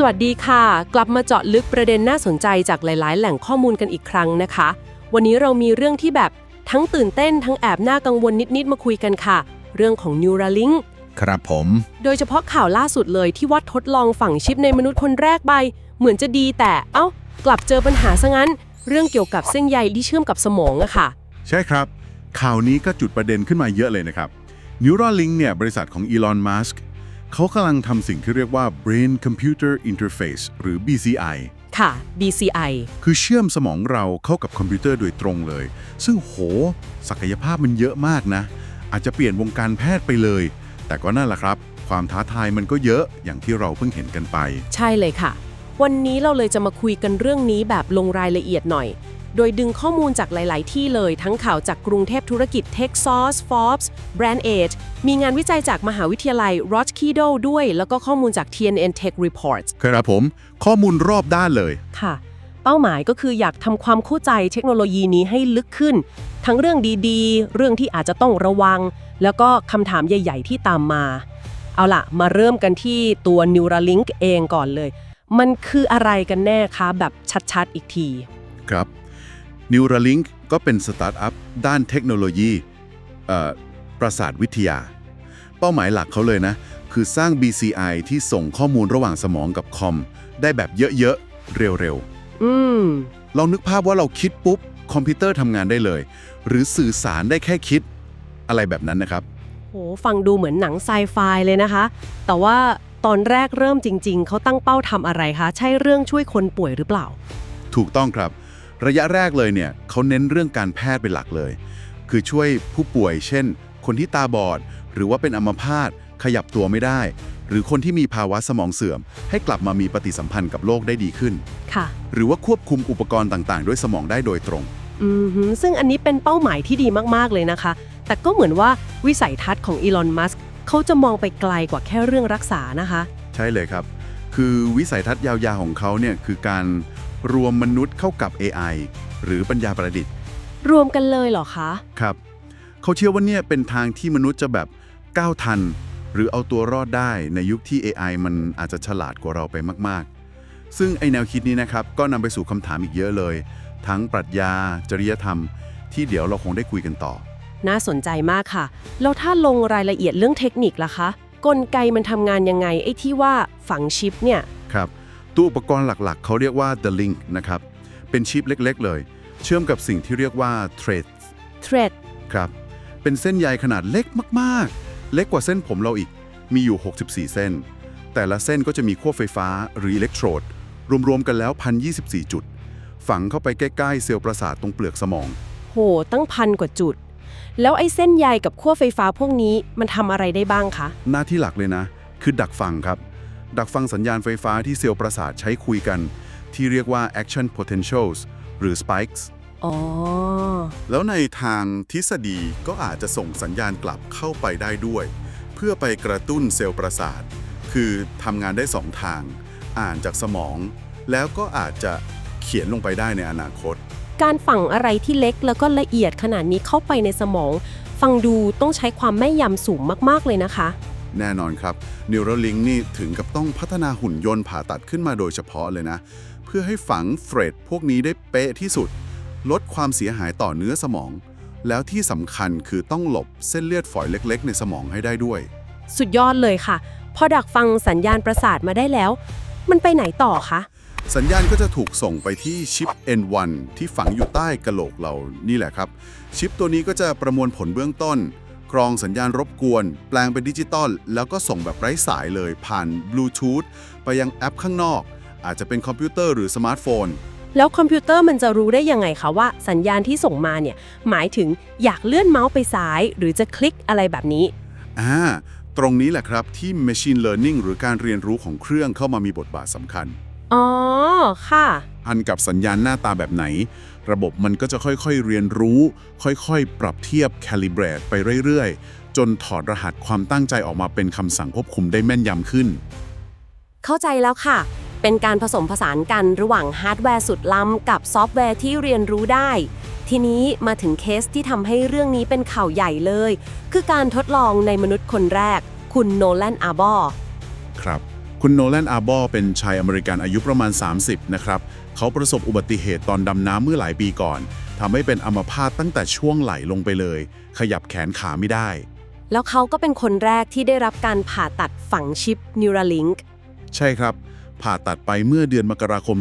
สวัสดีค่ะ กลับมาเจาะลึกประเด็นน่าสนใจจากหลาย ๆ แหล่งข้อมูลกันอีกครั้งนะคะ วันนี้เรามีเรื่องที่แบบทั้งตื่นเต้นทั้งแอบน่ากังวลนิด ๆ มาคุยกันค่ะ เรื่องของ Neuralink ครับผม โดยเฉพาะข่าวล่าสุดเลยที่ว่าทดลองฝังชิปในมนุษย์คนแรกไป เหมือนจะดีแต่เอ้ากลับเจอปัญหาซะงั้น เรื่องเกี่ยวกับเส้นใยที่เชื่อมกับสมองอะค่ะ ใช่ครับ ข่าวนี้ก็จุดประเด็นขึ้นมาเยอะเลยนะครับ Neuralink เนี่ยบริษัทของ Elon Musk เขากำลังทำสิ่งที่เรียกว่า Brain Computer Interface หรือ BCI ค่ะ BCI คือเชื่อมสมองเราเข้ากับคอมพิวเตอร์โดยตรงเลย ซึ่งโห ศักยภาพมันเยอะมากนะ อาจจะเปลี่ยนวงการแพทย์ไปเลย แต่ก็นั่นแหละครับ ความท้าทายมันก็เยอะอย่างที่เราเพิ่งเห็นกันไป ใช่เลยค่ะ วันนี้เราเลยจะมาคุยกันเรื่องนี้แบบลงรายละเอียดหน่อย โดยดึงข้อมูลจากหลาย ๆ ที่เลยทั้งข่าวจากกรุงเทพธุรกิจ Texas Forbes Brand Age มีงานวิจัยจากมหาวิทยาลัย Rochkido ด้วย แล้วก็ข้อมูลจาก TNN Tech Reports ครับผม ข้อมูลรอบด้านเลย ค่ะ เป้าหมายก็คืออยากทำความเข้าใจเทคโนโลยีนี้ให้ลึกขึ้น ทั้งเรื่องดีๆ เรื่องที่อาจจะต้องระวัง แล้วก็คำถามใหญ่ ๆ ที่ตามมา เอาล่ะ มาเริ่มกันที่ตัว Neuralink เองก่อนเลย มันคืออะไรกันแน่คะแบบชัด ๆ อีกที ครับ Neuralink ก็เป็นสตาร์ทอัพด้านเทคโนโลยีเอ่อประสาทวิทยา เป้าหมายหลักเขาเลยนะ คือสร้าง BCI ที่ส่งข้อมูลระหว่างสมองกับคอม ได้แบบเยอะๆ เร็วอืมๆลองนึกภาพว่าเราคิดปุ๊บ คอมพิวเตอร์ทำงานได้เลย หรือสื่อสารได้แค่คิด อะไรแบบนั้นนะครับโหฟังดูเหมือนหนังไซไฟเลยนะคะ แต่ว่าตอนแรกเริ่มจริง ๆ เขาตั้งเป้าทำอะไรคะ ใช่เรื่องช่วยคนป่วยหรือเปล่า ถูกต้องครับ ระยะแรกเลยเนี่ยเขาเน้นเรื่องการแพทย์เป็นหลักเลย คือช่วยผู้ป่วย เช่น คนที่ตาบอด หรือว่าเป็นอัมพาตขยับตัวไม่ได้ หรือคนที่มีภาวะสมองเสื่อม ให้กลับมามีปฏิสัมพันธ์กับโลกได้ดีขึ้น ค่ะ หรือว่าควบคุมอุปกรณ์ต่างๆ ด้วยสมองได้โดยตรง อือหือซึ่งอันนี้เป็นเป้าหมายที่ดีมากๆเลยนะคะ แต่ก็เหมือนว่าวิสัยทัศน์ของอีลอน มัสก์เขาจะมองไปไกลกว่าแค่เรื่องรักษานะคะ ใช่เลยครับ คือวิสัยทัศน์ยาวๆของเขาเนี่ยคือการ รวมมนุษย์เข้ากับ AI หรือปัญญาประดิษฐ์ รวมกันเลยเหรอคะ ครับ เขาเชื่อว่าเนี่ยเป็นทางที่มนุษย์จะแบบก้าวทัน หรือเอาตัวรอดได้ในยุคที่ AI มันอาจจะฉลาดกว่าเราไปมาก ๆ ซึ่งไอแนวคิดนี้นะครับ ก็นำไปสู่คำถามอีกเยอะเลย ทั้งปรัชญา จริยธรรม ที่เดี๋ยวเราคงได้คุยกันต่อ น่าสนใจมากค่ะ แล้วถ้าลงรายละเอียดเรื่องเทคนิคล่ะคะ กลไกมันทำงานยังไงไอ้ที่ว่าฝังชิปเนี่ย ครับ ตัวอุปกรณ์หลักๆ เขาเรียกว่า the link นะครับ เป็นชิปเล็กๆ เลย เชื่อมกับสิ่งที่เรียกว่า thread thread ครับ เป็นเส้นใยขนาดเล็กมากๆ เล็กกว่าเส้นผมเราอีก มีอยู่ 64 เส้น แต่ละเส้นก็จะมีขั้วไฟฟ้าหรืออิเล็กโทรด รวมๆ กันแล้ว 1,024 จุด ฝังเข้าไปใกล้ๆ เซลล์ประสาทตรงเปลือกสมอง โห ตั้งพันกว่าจุด แล้วไอ้เส้นใยกับขั้วไฟฟ้าพวกนี้มันทำอะไรได้บ้างคะ หน้าที่หลักเลยนะ คือดักฟังครับ ดักฟังสัญญาณไฟฟ้าที่เซลล์ประสาทใช้คุยกัน ที่เรียกว่า action potentials หรือ spikes อ๋อ แล้วในทางทฤษฎีก็อาจจะส่งสัญญาณกลับเข้าไปได้ด้วย เพื่อไปกระตุ้นเซลล์ประสาท คือทำงานได้สองทาง อ่านจากสมอง แล้วก็อาจจะเขียนลงไปได้ในอนาคต การฝังอะไรที่เล็กแล้วก็ละเอียดขนาดนี้เข้าไปในสมอง ฟังดูต้องใช้ความแม่นยำสูงมาก ๆ เลยนะคะ แน่นอนครับ Neuralink นี่ถึงกับต้องพัฒนาหุ่นยนต์ผ่าตัดขึ้นมาโดยเฉพาะเลยนะ เพื่อให้ฝังเฟรดพวกนี้ได้เป๊ะที่สุด ลดความเสียหายต่อเนื้อสมอง แล้วที่สำคัญคือต้องหลบเส้นเลือดฝอยเล็ก ๆ ในสมองให้ได้ด้วย สุดยอดเลยค่ะ พอดักฟังสัญญาณประสาทมาได้แล้ว มันไปไหนต่อคะ สัญญาณก็จะถูกส่งไปที่ชิป N1 ที่ฝังอยู่ใต้กะโหลกเรานี่แหละครับ ชิปตัวนี้ก็จะประมวลผลเบื้องต้น กรองสัญญาณรบกวน แปลงเป็นดิจิตอล แล้วก็ส่งแบบไร้สายเลยผ่านบลูทูธไปยังแอปข้างนอก อาจจะเป็นคอมพิวเตอร์หรือสมาร์ทโฟน แล้วคอมพิวเตอร์มันจะรู้ได้ยังไงคะว่าสัญญาณที่ส่งมาเนี่ย หมายถึงอยากเลื่อนเมาส์ไปซ้าย หรือจะคลิกอะไรแบบนี้ อ่า ตรงนี้แหละครับที่ Machine Learning หรือการเรียนรู้ของเครื่องเข้ามามีบทบาทสำคัญ อ๋อ ค่ะพันกับสัญญาณหน้าตาแบบไหน ระบบมันก็จะค่อยๆเรียนรู้ ค่อยๆ ปรับเทียบ calibrate ไปเรื่อยๆ จนถอดรหัสความตั้งใจออกมาเป็นคำสั่งควบคุมได้แม่นยำขึ้น เข้าใจแล้วค่ะ เป็นการผสมผสานกันระหว่างฮาร์ดแวร์สุดล้ำกับซอฟต์แวร์ที่เรียนรู้ได้ ทีนี้มาถึงเคสที่ทำให้เรื่องนี้เป็นข่าวใหญ่เลย คือการทดลองในมนุษย์คนแรก คุณโนแลนอาร์บอร์ครับ คุณโนแลนอาร์บอร์เป็นชายอเมริกันอายุประมาณ 30 นะครับ เขาประสบอุบัติเหตุตอนดำน้ำเมื่อหลายปีก่อน ทำให้เป็นอัมพาตตั้งแต่ช่วงไหลลงไปเลย ขยับแขนขาไม่ได้ แล้วเขาก็เป็นคนแรกที่ได้รับการผ่าตัดฝังชิป Neuralink ใช่ครับ ผ่าตัดไปเมื่อเดือนมกราคม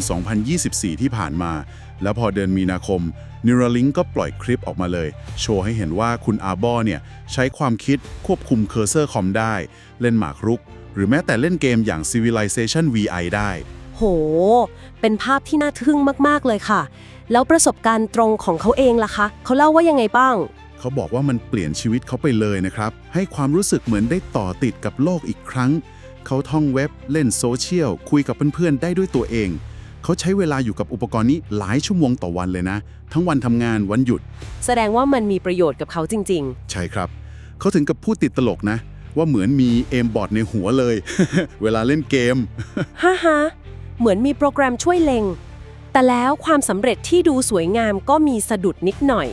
2024 ที่ผ่านมา แล้วพอเดือนมีนาคม Neuralink ก็ปล่อยคลิปออกมาเลย โชว์ให้เห็นว่าคุณอาร์บอร์เนี่ยใช้ความคิดควบคุมเคอร์เซอร์คอมได้ เล่นหมากรุก หรือแม้แต่เล่นเกมอย่าง Civilization VI ได้ โห เป็นภาพที่น่าทึ่งมากๆเลยค่ะ แล้วประสบการณ์ตรงของเขาเองล่ะคะ เขาเล่าว่ายังไงบ้าง เขาบอกว่ามันเปลี่ยนชีวิตเขาไปเลยนะครับ ให้ความรู้สึกเหมือนได้ต่อติดกับโลกอีกครั้ง เขาท่องเว็บเล่นโซเชียล คุยกับเพื่อนๆ ได้ด้วยตัวเอง เขาใช้เวลาอยู่กับอุปกรณ์นี้หลายชั่วโมงต่อวันเลยนะ ทั้งวันทำงานวันหยุด แสดงว่ามันมีประโยชน์กับเขาจริง ใช่ครับ เขาถึงกับพูดติดตลกนะ ว่าเหมือนมีเอมบอร์ดในหัวเลย เวลาเล่นเกม ๆฮ่าฮะ เหมือนมีโปรแกรมช่วยเล็ง แต่แล้วความสำเร็จที่ดูสวยงามก็มีสะดุดนิดหน่อย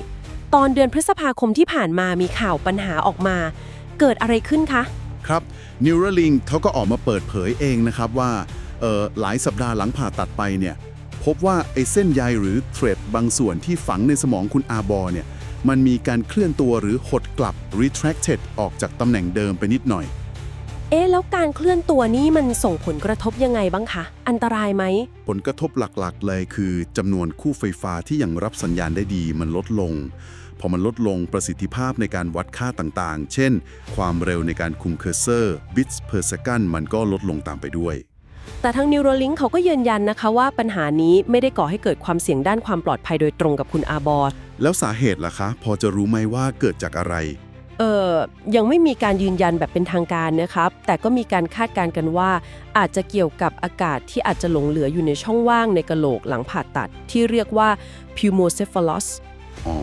ตอนเดือนพฤษภาคมที่ผ่านมามีข่าวปัญหาออกมา เกิดอะไรขึ้นคะ ครับ Neuralink เขาก็ออกมาเปิดเผยเองนะครับว่าเออหลายสัปดาห์หลังผ่าตัดไปเนี่ยพบว่าไอ้เส้นใยหรือเทรดบางส่วนที่ฝังในสมองคุณอาบอร์เนี่ยมันมีการเคลื่อนตัวหรือหดกลับ retracted ออกจากตำแหน่งเดิมไปนิดหน่อย เอ๊ะแล้วการเคลื่อนตัวนี้มันส่งผลกระทบยังไงบ้างคะ อันตรายไหม ผลกระทบหลักๆ เลยคือจำนวนคู่ไฟฟ้าที่ยังรับสัญญาณได้ดีมันลดลง พอมันลดลงประสิทธิภาพในการวัดค่าต่างๆ เช่น ความเร็วในการคุมเคอร์เซอร์ bits per second มันก็ลดลงตามไปด้วย แต่ทาง Neuralink เขาก็ยืนยันนะคะว่าปัญหานี้ไม่ได้ก่อให้เกิดความเสี่ยงด้านความปลอดภัยโดยตรงกับคุณอาบอร์แล้วสาเหตุล่ะคะ พอจะรู้ไหมว่าเกิดจากอะไร เอ่อยังไม่มีการยืนยันแบบเป็นทางการนะครับ แต่ก็มีการคาดการณ์กันว่า อาจจะเกี่ยวกับอากาศที่อาจจะหลงเหลืออยู่ในช่องว่างในกะโหลกหลังผ่าตัด ที่เรียกว่า pneumocephalus อ๋อ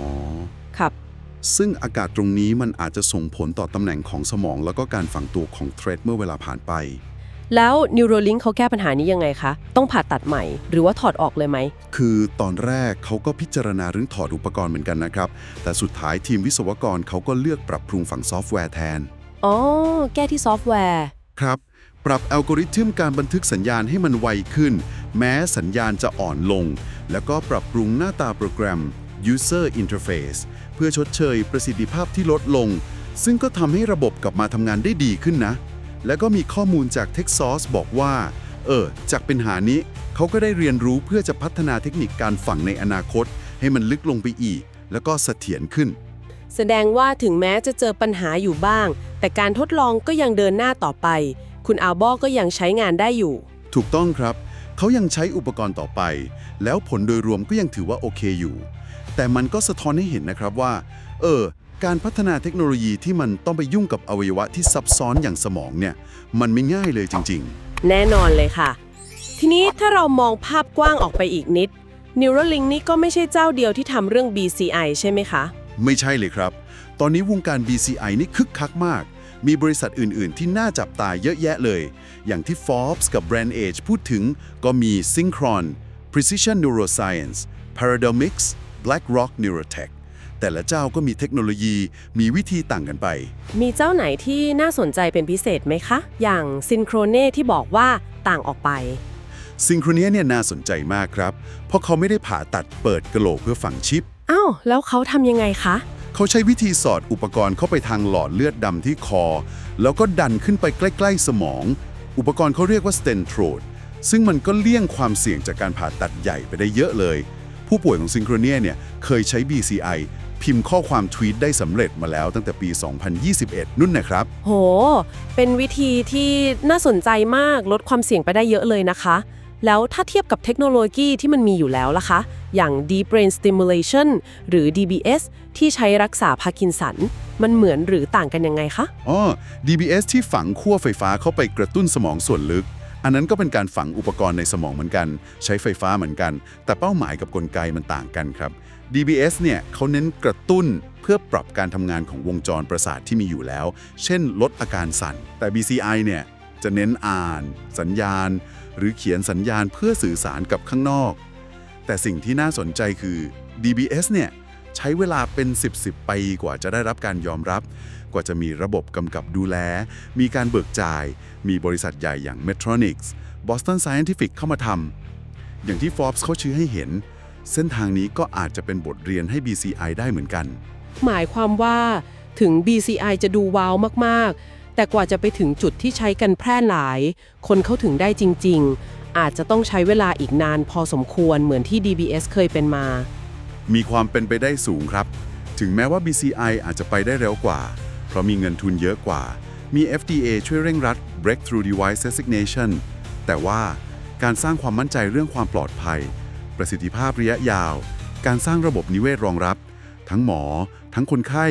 ครับ ซึ่งอากาศตรงนี้มันอาจจะส่งผลต่อตำแหน่งของสมอง แล้วก็การฝังตัวของเทรดเมื่อเวลาผ่านไป แล้ว Neuralink เขาแก้ปัญหานี้ยังไงคะ ต้องผ่าตัดใหม่ หรือว่าถอดออกเลยไหม คือตอนแรกเขาก็พิจารณาเรื่องถอดอุปกรณ์เหมือนกันนะครับ แต่สุดท้ายทีมวิศวกรเขาก็เลือกปรับปรุงฝั่งซอฟต์แวร์แทน อ๋อ แก้ที่ซอฟต์แวร์ ครับ ปรับอัลกอริทึมการบันทึกสัญญาณให้มันไวขึ้น แม้สัญญาณจะอ่อนลง แล้วก็ปรับปรุงหน้าตาโปรแกรม User Interface เพื่อชดเชยประสิทธิภาพที่ลดลง ซึ่งก็ทำให้ระบบกลับมาทำงานได้ดีขึ้นนะ แล้วก็มีข้อมูลจาก Texas บอกว่า เออ จากปัญหานี้เขาก็ได้เรียนรู้เพื่อจะพัฒนาเทคนิคการฝังในอนาคต ให้มันลึกลงไปอีก แล้วก็เสถียรขึ้น แสดงว่าถึงแม้จะเจอปัญหาอยู่บ้าง แต่การทดลองก็ยังเดินหน้าต่อไป คุณอาบอก็ยังใช้งานได้อยู่ ถูกต้องครับ เขายังใช้อุปกรณ์ต่อไป แล้วผลโดยรวมก็ยังถือว่าโอเคอยู่ แต่มันก็สะท้อนให้เห็นนะครับว่า เออ การพัฒนาเทคโนโลยีที่มันต้องไปยุ่งกับอวัยวะที่ซับซ้อนอย่างสมองเนี่ย มันไม่ง่ายเลยจริง แน่นอนเลยค่ะ ทีนี้ถ้าเรามองภาพกว้างออกไปอีกนิด Neuralink นี่ก็ไม่ใช่เจ้าเดียวที่ทำเรื่อง BCI ใช่ไหมคะ ๆ ไม่ใช่เลยครับ ตอนนี้วงการ BCI นี่คึกคักมาก มีบริษัทอื่น ๆ ที่น่าจับตาเยอะแยะเลย อย่างที่ Forbes กับ Brand Age พูดถึงก็มี Synchron Precision Neuroscience Paradomics BlackRock Neurotech แต่ละเจ้าก็มีเทคโนโลยี มีวิธีต่างกันไป มีเจ้าไหนที่น่าสนใจเป็นพิเศษไหมคะ อย่าง Synchrone ที่บอกว่าต่างออกไป ซิงโครเนียเนี่ยน่าสนใจมากครับ เพราะเขาไม่ได้ผ่าตัดเปิดกระโหลกเพื่อฝังชิป อ้าว แล้วเขาทำยังไงคะ เขาใช้วิธีสอดอุปกรณ์เข้าไปทางหลอดเลือดดำที่คอ แล้วก็ดันขึ้นไปใกล้ ๆ สมอง อุปกรณ์เขาเรียกว่า stentrode ซึ่งมันก็เลี่ยงความเสี่ยงจากการผ่าตัดใหญ่ไปได้เยอะเลย ผู้ป่วยของซิงโครเนียเนี่ยเคยใช้ BCI พิมพ์ข้อความทวีตได้สำเร็จมาแล้วตั้งแต่ปี 2021 นุ่นนะครับ โห เป็นวิธีที่น่าสนใจมากลดความเสี่ยงไปได้เยอะเลยนะคะ แล้วถ้าเทียบกับเทคโนโลยีที่มันมีอยู่แล้วล่ะคะ อย่าง Deep Brain Stimulation หรือ DBS ที่ใช้รักษาพาร์กินสัน มันเหมือนหรือต่างกันยังไงคะอ๋อ DBS ที่ฝังขั้วไฟฟ้าเข้าไปกระตุ้นสมองส่วนลึก อันนั้นก็เป็นการฝังอุปกรณ์ในสมองเหมือนกัน ใช้ไฟฟ้าเหมือนกัน แต่เป้าหมายกับกลไกมันต่างกันครับ DBS เนี่ยเขาเน้นกระตุ้นเพื่อปรับการทำงานของวงจรประสาทที่มีอยู่แล้ว เช่น ลดอาการสั่น แต่ BCI เนี่ยจะเน้นอ่าน สัญญาณ หรือเขียนสัญญาณเพื่อสื่อสารกับข้างนอก แต่สิ่งที่น่าสนใจคือ DBS เนี่ยใช้เวลาเป็น 10บสปีกว่าจะได้รับการยอมรับ กว่าจะมีระบบกำกับดูแล มีการเบิกจ่าย มีบริษัทใหญ่อย่าง Metronics Boston Scientific เข้ามาทำอย่างที่ Forbes เขาชี้ให้เห็น เส้นทางนี้ก็อาจจะเป็นบทเรียนให้ BCI ได้เหมือนกัน หมายความว่าถึง BCI จะดูว้าวมากๆ แต่กว่าจะไปถึงจุดที่ใช้กันแพร่หลาย คนเข้าถึงได้จริง ๆ อาจจะต้องใช้เวลาอีกนานพอสมควรเหมือนที่ DBS เคยเป็นมา มีความเป็นไปได้สูงครับ ถึงแม้ว่า BCI อาจจะไปได้เร็วกว่า เพราะมีเงินทุนเยอะกว่า มี FDA ช่วยเร่งรัด Breakthrough Device Designation แต่ว่าการสร้างความมั่นใจเรื่องความปลอดภัย ประสิทธิภาพระยะยาว การสร้างระบบนิเวศรองรับ ทั้งหมอ ทั้งคนไข้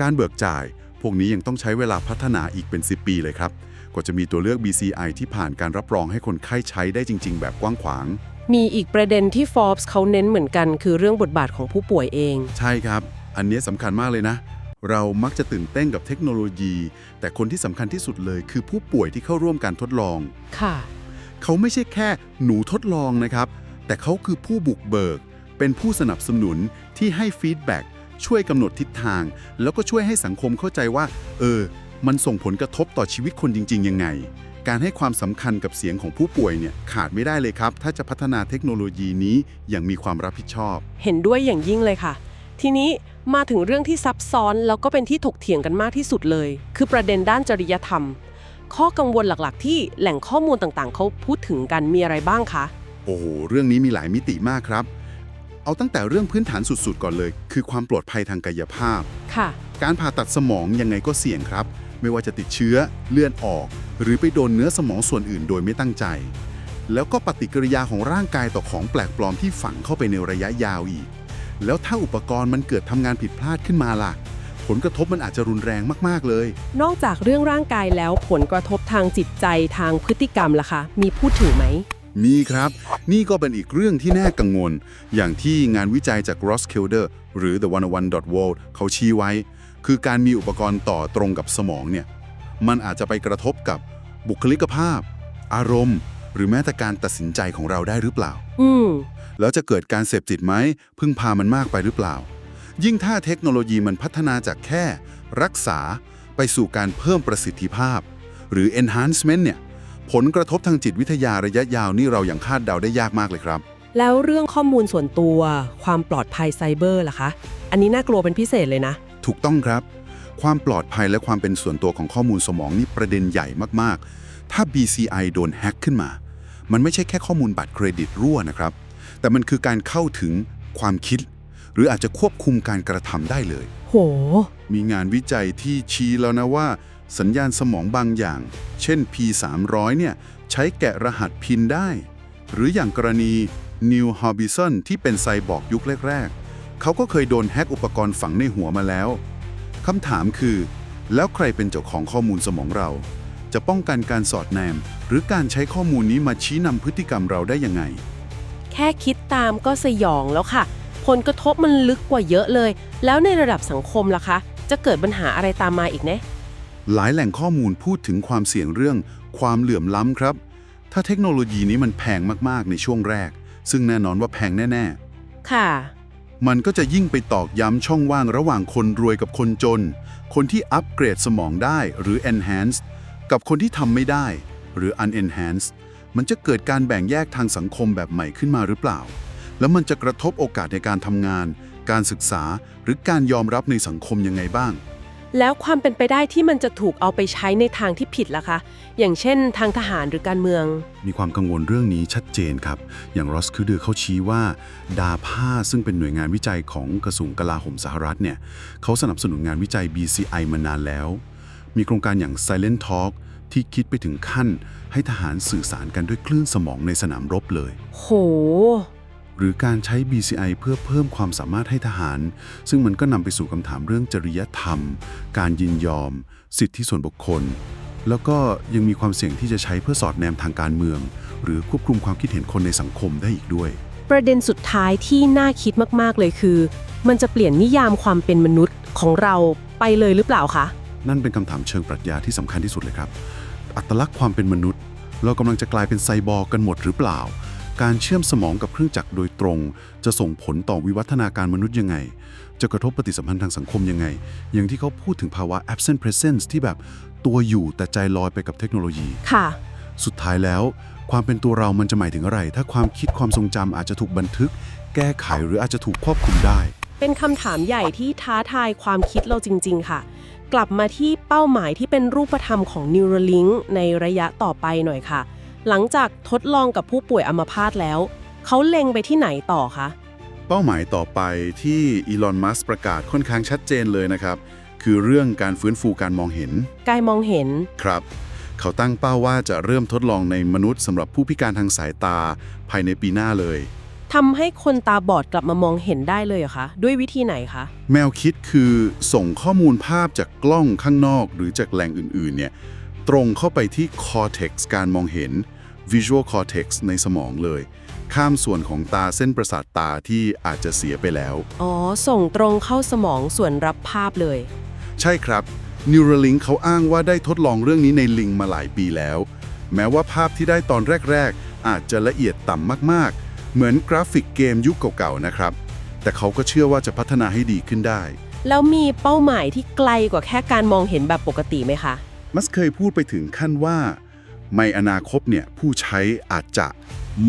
การเบิกจ่าย พวกนี้ยังต้องใช้เวลาพัฒนาอีกเป็น 10 ปีเลยครับ กว่าจะมีตัวเลือก BCI ที่ผ่านการรับรองให้คนไข้ใช้ได้จริง ๆ แบบกว้างขวาง มีอีกประเด็นที่ Forbes เขาเน้นเหมือนกัน คือเรื่องบทบาทของผู้ป่วยเอง ใช่ครับ อันนี้สำคัญมากเลยนะ เรามักจะตื่นเต้นกับเทคโนโลยี แต่คนที่สำคัญที่สุดเลย คือผู้ป่วยที่เข้าร่วมการทดลอง ค่ะ เขาไม่ใช่แค่หนูทดลองนะครับ แต่เขาคือผู้บุกเบิก เป็นผู้สนับสนุนที่ให้ฟีดแบ็กช่วยกำหนดทิศทาง แล้วก็ช่วยให้สังคมเข้าใจว่า เออ มันส่งผลกระทบต่อชีวิตคนจริง ๆ ยังไง การให้ความสำคัญกับเสียงของผู้ป่วยเนี่ยขาดไม่ได้เลยครับ ถ้าจะพัฒนาเทคโนโลยีนี้อย่างมีความรับผิดชอบ เห็นด้วยอย่างยิ่งเลยค่ะ ทีนี้มาถึงเรื่องที่ซับซ้อนแล้วก็เป็นที่ถกเถียงกันมากที่สุดเลย คือประเด็นด้านจริยธรรม ข้อกังวลหลักๆ ที่แหล่งข้อมูลต่างๆ เขาพูดถึงกันมีอะไรบ้างคะ โอ้โหเรื่องนี้มีหลายมิติมากครับ เอาตั้งแต่เรื่องพื้นฐานสุดๆ ก่อนเลย คือความปลอดภัยทางกายภาพ ค่ะ การผ่าตัดสมองยังไงก็เสี่ยงครับ ไม่ว่าจะติดเชื้อ เลือดออก หรือไปโดนเนื้อสมองส่วนอื่นโดยไม่ตั้งใจ แล้วก็ปฏิกิริยาของร่างกายต่อของแปลกปลอมที่ฝังเข้าไปในระยะยาวอีก แล้วถ้าอุปกรณ์มันเกิดทำงานผิดพลาดขึ้นมาล่ะ ผลกระทบมันอาจจะรุนแรงมากๆเลย นอกจากเรื่องร่างกายแล้วผลกระทบทางจิตใจทางพฤติกรรมล่ะคะ มีพูดถึงไหม มีครับ นี่ก็เป็นอีกเรื่องที่น่ากังวล อย่างที่งานวิจัยจาก Ross Kilder หรือ The 101 World เขาชี้ไว้ คือการมีอุปกรณ์ต่อตรงกับสมองเนี่ย มันอาจจะไปกระทบกับบุคลิกภาพ อารมณ์ หรือแม้แต่การตัดสินใจของเราได้หรือเปล่า อืมแล้วจะเกิดการเสพติดไหม พึ่งพามันมากไปหรือเปล่า ยิ่งถ้าเทคโนโลยีมันพัฒนาจากแค่ รักษาไปสู่การเพิ่มประสิทธิภาพ หรือ enhancement เนี่ย ผลกระทบทางจิตวิทยาระยะยาวนี่เรายังคาดเดาได้ยากมากเลยครับ แล้วเรื่องข้อมูลส่วนตัว ความปลอดภัยไซเบอร์ล่ะคะ อันนี้น่ากลัวเป็นพิเศษเลยนะ ถูกต้องครับ ความปลอดภัยและความเป็นส่วนตัวของข้อมูลสมองนี่ประเด็นใหญ่มากๆ ถ้า BCI โดนแฮ็กขึ้นมา มันไม่ใช่แค่ข้อมูลบัตรเครดิตรั่วนะครับ แต่มันคือการเข้าถึงความคิด หรืออาจจะควบคุมการกระทำได้เลย โห มีงานวิจัยที่ชี้แล้วนะว่า สัญญาณสมองบางอย่าง เช่น P300 เนี่ยใช้แกะรหัสพินได้ หรืออย่างกรณี Neil Harbison ที่เป็นไซบอร์กยุคแรก ๆ เขาก็เคยโดนแฮกอุปกรณ์ฝังในหัวมาแล้วคำถามคือ แล้วใครเป็นเจ้าของข้อมูลสมองเรา จะป้องกันการสอดแนม หรือการใช้ข้อมูลนี้มาชี้นำพฤติกรรมเราได้ยังไง แค่คิดตามก็สยองแล้วค่ะ ผลกระทบมันลึกกว่าเยอะเลย แล้วในระดับสังคมล่ะคะ จะเกิดปัญหาอะไรตามมาอีกเนะ หลายแหล่งข้อมูลพูดถึงความเสี่ยงเรื่องความเหลื่อมล้ำครับ ถ้าเทคโนโลยีนี้มันแพงมากๆในช่วงแรก ซึ่งแน่นอนว่าแพงแน่ค่ะๆมันก็จะยิ่งไปตอกย้ำช่องว่างระหว่างคนรวยกับคนจน คนที่อัปเกรดสมองได้หรือ enhance กับคนที่ทำไม่ได้ หรือ unenhance มันจะเกิดการแบ่งแยกทางสังคมแบบใหม่ขึ้นมาหรือเปล่า แล้วมันจะกระทบโอกาสในการทำงาน การศึกษา หรือการยอมรับในสังคมยังไงบ้าง แล้วความเป็นไปได้ที่มันจะถูกเอาไปใช้ในทางที่ผิดล่ะคะ อย่างเช่น ทางทหารหรือการเมือง มีความกังวลเรื่องนี้ชัดเจนครับ อย่างรอสคือเดือเขาชี้ว่า ดาพาซึ่งเป็นหน่วยงานวิจัยของกระทรวงกลาโหมสหรัฐเนี่ยเขาสนับสนุนงานวิจัย BCI มานานแล้ว มีโครงการอย่าง Silent Talk ที่คิดไปถึงขั้น ให้ทหารสื่อสารกันด้วยคลื่นสมองในสนามรบเลย โห หรือการใช้ BCI เพื่อเพิ่มความสามารถให้ทหาร ซึ่งมันก็นำไปสู่คำถามเรื่องจริยธรรม การยินยอม สิทธิส่วนบุคคล แล้วก็ยังมีความเสี่ยงที่จะใช้เพื่อสอดแนมทางการเมือง หรือควบคุมความคิดเห็นคนในสังคมได้อีกด้วย ประเด็นสุดท้ายที่น่าคิดมากๆเลยคือ มันจะเปลี่ยนนิยามความเป็นมนุษย์ของเราไปเลยหรือเปล่าคะนั่นเป็นคำถามเชิงปรัชญาที่สำคัญที่สุดเลยครับ อัตลักษณ์ความเป็นมนุษย์ เรากำลังจะกลายเป็นไซบอร์กกันหมดหรือเปล่า การเชื่อมสมองกับเครื่องจักรโดยตรง จะส่งผลต่อวิวัฒนาการมนุษย์ยังไง จะกระทบปฏิสัมพันธ์ทางสังคมยังไง อย่างที่เขาพูดถึงภาวะ absent presence ที่แบบตัวอยู่แต่ใจลอยไปกับเทคโนโลยี ค่ะ สุดท้ายแล้ว ความเป็นตัวเรามันจะหมายถึงอะไร ถ้าความคิดความทรงจำอาจจะถูกบันทึก แก้ไขหรืออาจจะถูกควบคุมได้ เป็นคำถามใหญ่ที่ท้าทายความคิดเราจริง ๆ ค่ะ กลับมาที่เป้าหมายที่เป็นรูปธรรมของ Neuralink ในระยะต่อไปหน่อยค่ะ หลังจากทดลองกับผู้ป่วยอัมพาตแล้ว เขาเล็งไปที่ไหนต่อคะ เป้าหมายต่อไปที่อีลอน มัสประกาศค่อนข้างชัดเจนเลยนะครับ คือเรื่องการฟื้นฟูการมองเห็น กายมองเห็น ครับ เขาตั้งเป้าว่าจะเริ่มทดลองในมนุษย์สำหรับผู้พิการทางสายตาภายในปีหน้าเลย ทำให้คนตาบอดกลับมามองเห็นได้เลยเหรอคะ ด้วยวิธีไหนคะ แมวคิดคือส่งข้อมูลภาพจากกล้องข้างนอก หรือจากแหล่งอื่นๆเนี่ยตรงเข้าไปที่ cortex การมองเห็น visual cortex ในสมองเลย ข้ามส่วนของตาเส้นประสาทตาที่อาจจะเสียไปแล้ว อ๋อ ส่งตรงเข้าสมองส่วนรับภาพเลย ใช่ครับ Neuralink เขาอ้างว่าได้ทดลองเรื่องนี้ในลิงมาหลายปีแล้ว แม้ว่าภาพที่ได้ตอนแรก ๆ อาจจะละเอียดต่ำมากๆ เหมือนกราฟิกเกมยุคเก่าๆนะครับ แต่เขาก็เชื่อว่าจะพัฒนาให้ดีขึ้นได้ แล้วมีเป้าหมายที่ไกลกว่าแค่การมองเห็นแบบปกติไหมคะ มัสเคยพูดไปถึงขั้นว่า ในอนาคตเนี่ยผู้ใช้อาจจะ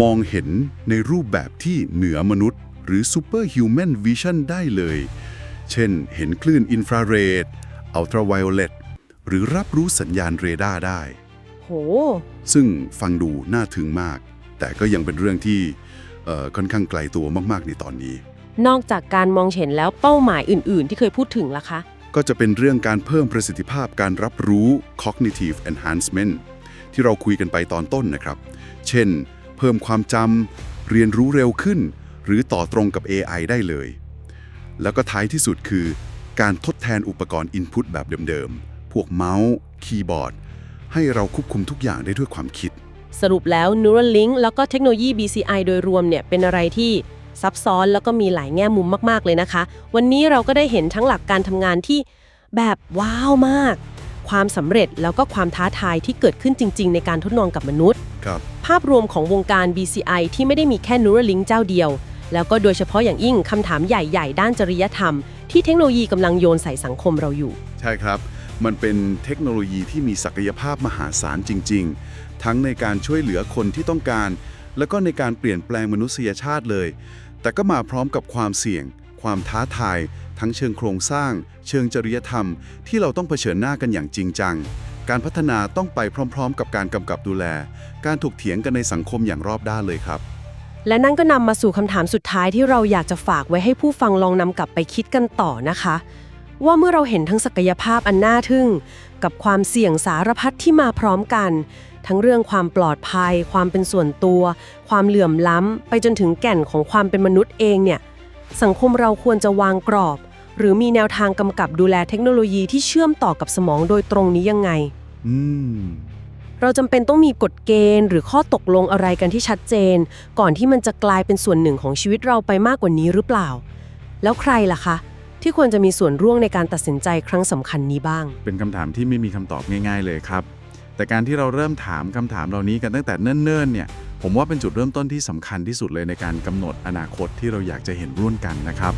มองเห็นในรูปแบบที่เหนือมนุษย์ หรือ Superhuman Vision ได้เลย เช่น เห็นคลื่นอินฟราเรดอัลตราไวโอเลตหรือรับรู้สัญญาณเรดาร์ได้ โห ซึ่งฟังดูน่าถึงมาก แต่ก็ยังเป็นเรื่องที่เอ่อค่อนข้างไกลตัวมากๆในตอนนี้ นอกจากการมองเห็นแล้วเป้าหมายอื่น ๆ ที่เคยพูดถึงล่ะคะ ก็จะเป็นเรื่องการเพิ่มประสิทธิภาพการรับรู้ cognitive enhancement ที่เราคุยกันไปตอนต้นนะครับ เช่น เพิ่มความจำเรียนรู้เร็วขึ้น หรือต่อตรงกับ AI ได้เลย แล้วก็ท้ายที่สุดคือ การทดแทนอุปกรณ์ Input แบบเดิมๆ พวกเมาส์ คีย์บอร์ด ให้เราควบคุมทุกอย่างได้ด้วยความคิด สรุปแล้ว Neuralink แล้วก็เทคโนโลยี BCI โดยรวมเนี่ยเป็นอะไรที่ซับซ้อนแล้วก็มีหลายแง่มุมมาก ๆ เลยนะคะ วันนี้เราก็ได้เห็นทั้งหลักการทำงานที่แบบว้าวมาก ความสำเร็จแล้วก็ความท้าทายที่เกิดขึ้นจริง ๆ ในการทดลองกับมนุษย์ ครับ ภาพรวมของวงการ BCI ที่ไม่ได้มีแค่ Neuralink เจ้าเดียว แล้วก็โดยเฉพาะอย่างยิ่งคำถามใหญ่ ๆ ด้านจริยธรรม ที่เทคโนโลยีกำลังโยนใส่สังคมเราอยู่ ใช่ครับ มันเป็นเทคโนโลยีที่มีศักยภาพมหาศาลจริง ๆ ทั้งในการช่วยเหลือคนที่ต้องการ แล้วก็ในการเปลี่ยนแปลงมนุษยชาติเลย แต่ก็มาพร้อมกับความเสี่ยง ความท้าทาย ทั้งเชิงโครงสร้าง เชิงจริยธรรมที่เราต้องเผชิญหน้ากันอย่างจริงจัง การพัฒนาต้องไปพร้อม ๆ กับการกำกับดูแล การถกเถียงกันในสังคมอย่างรอบด้านเลยครับ และนั่นก็นำมาสู่คำถามสุดท้ายที่เราอยากจะฝากไว้ให้ผู้ฟังลองนำกลับไปคิดกันต่อนะคะ ว่าเมื่อเราเห็นทั้งศักยภาพอันน่าทึ่ง กับความเสี่ยงสารพัดที่มาพร้อมกันทั้งเรื่องความปลอดภัย ความเป็นส่วนตัว ความเหลื่อมล้ำ ไปจนถึงแก่นของความเป็นมนุษย์เองเนี่ย สังคมเราควรจะวางกรอบ หรือมีแนวทางกำกับดูแลเทคโนโลยีที่เชื่อมต่อกับสมองโดยตรงนี้ยังไง อืม เราจำเป็นต้องมีกฎเกณฑ์ หรือข้อตกลงอะไรกันที่ชัดเจน ก่อนที่มันจะกลายเป็นส่วนหนึ่งของชีวิตเราไปมากกว่านี้หรือเปล่า แล้วใครล่ะคะ ที่ควรจะมีส่วนร่วมในการตัดสินใจครั้งสำคัญนี้บ้าง เป็นคำถามที่ไม่มีคำตอบง่าย ๆ เลยครับ แต่การที่เราเริ่มถามคำถามเหล่านี้กันตั้งแต่เนิ่นๆ เนี่ย ผมว่าเป็นจุดเริ่มต้นที่สำคัญที่สุดเลยในการกำหนดอนาคตที่เราอยากจะเห็นร่วมกันนะครับ